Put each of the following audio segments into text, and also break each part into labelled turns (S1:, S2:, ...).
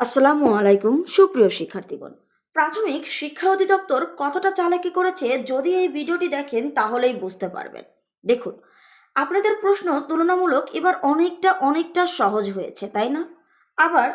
S1: আসসালামু আলাইকুম, সুপ্রিয় শিক্ষার্থীগণ। প্রাথমিক শিক্ষা অধিদপ্তর কতটা চালাকি করেছে যদি এই ভিডিওটি দেখেন তাহলেই বুঝতে পারবেন। দেখুন, আপনাদের প্রশ্ন তুলনামূলক এবার অনেকটা অনেকটা সহজ হয়েছে, তাই না? আবার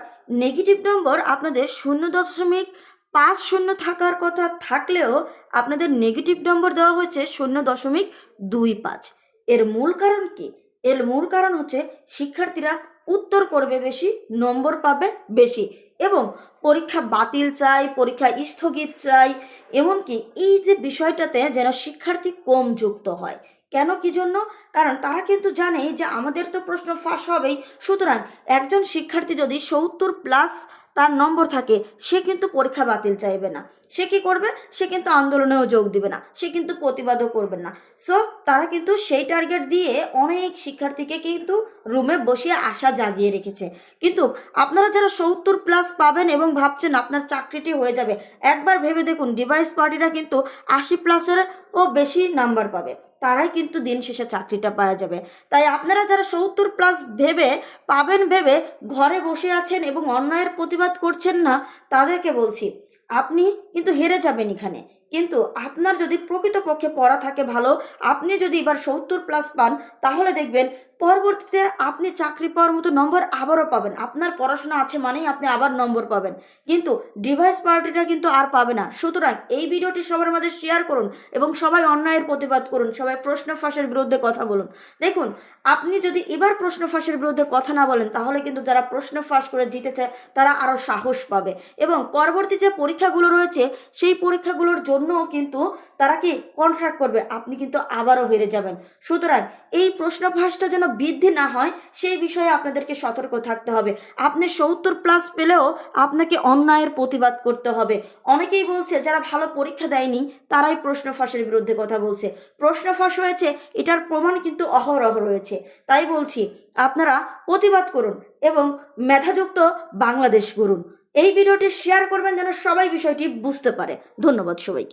S1: নেগেটিভ নম্বর আপনাদের শূন্য দশমিক পাঁচ শূন্য থাকার কথা থাকলেও আপনাদের নেগেটিভ নম্বর দেওয়া হয়েছে শূন্য দশমিক দুই পাঁচ। এর মূল কারণ কি? এর মূল কারণ হচ্ছে শিক্ষার্থীরা উত্তর করবে বেশি, নম্বর পাবে বেশি এবং পরীক্ষা বাতিল চাই, পরীক্ষা স্থগিত চাই। এমনকি এই যে বিষয়টাতে যেন শিক্ষার্থী কম যুক্ত হয়। কেন কি জন্য? কারণ তারা কিন্তু জানে যে আমাদের তো প্রশ্ন ফাঁস হবেই। সুতরাং একজন শিক্ষার্থী যদি সত্তর প্লাস তার নম্বর থাকে, সে কিন্তু পরীক্ষা বাতিল চাইবে না। সে কি করবে? সে কিন্তু আন্দোলনেও যোগ দিবে না। সে কিন্তু প্রতিবাদও করবে না। সো তারা কিন্তু সেই টার্গেট দিয়ে অনেক শিক্ষার্থীকে কিন্তু রুমে বসিয়ে আশা জাগিয়ে রেখেছে। কিন্তু আপনারা যারা সত্তর প্লাস পাবেন এবং ভাবছেন আপনার চাকরিটি হয়ে যাবে, একবার ভেবে দেখুন ডিভাইস পার্টিরা কিন্তু আশি প্লাসের ও বেশি নাম্বার পাবে। তারাই কিন্তু দিন শেষে চাকরিটা পাওয়া যাবে। তাই আপনারা যারা সত্তর প্লাস ভেবে, পাবেন ভেবে ঘরে বসে আছেন এবং অন্যায়ের প্রতিবাদ করছেন না, তাদেরকে বলছি, আপনি কিন্তু হেরে যাবেন এখানে। কিন্তু আপনার যদি প্রকৃতপক্ষে পড়া থাকে ভালো, আপনি যদি এবার সত্তর প্লাস পান, তাহলে দেখবেন পরবর্তীতে আপনি চাকরি পাওয়ার মতো নম্বর আবারও পাবেন। আপনার পড়াশোনা আছে মানেই আপনি আবার নম্বর পাবেন। কিন্তু ডিভাইস পার্টিটা কিন্তু আর পাবে না। সুতরাং এই ভিডিওটি সবার মাঝে শেয়ার করুন এবং সবাই অন্যায়ের প্রতিবাদ করুন। সবাই প্রশ্ন ফাঁসের বিরুদ্ধে কথা বলুন। দেখুন, আপনি যদি এবার প্রশ্ন ফাঁসের বিরুদ্ধে কথা না বলেন, তাহলে কিন্তু যারা প্রশ্ন ফাঁস করে জিতে চায় তারা আরও সাহস পাবে। এবং পরবর্তী যে পরীক্ষাগুলো রয়েছে, সেই পরীক্ষাগুলোর জন্যও কিন্তু তারা কি কন্ট্রাক্ট করবে? আপনি কিন্তু আবারও হেরে যাবেন। সুতরাং এই প্রশ্ন ফাঁসটা যেন বৃদ্ধি না হয়, সেই বিষয়ে আপনাদেরকে সতর্ক থাকতে হবে। আপনি সত্তর প্লাস পেলেও আপনাকে অন্যায়ের প্রতিবাদ করতে হবে। অনেকেই বলছে, যারা ভালো পরীক্ষা দেয়নি, তারাই প্রশ্ন ফাঁসের বিরুদ্ধে কথা বলছে। প্রশ্ন ফাঁস হয়েছে, এটার প্রমাণ কিন্তু অহরহ রয়েছে। তাই বলছি, আপনারা প্রতিবাদ করুন এবং মেধাযুক্ত বাংলাদেশ করুন এই ভিডিওটি শেয়ার করবেন যেন সবাই বিষয়টি বুঝতে পারে। ধন্যবাদ সবাইকে।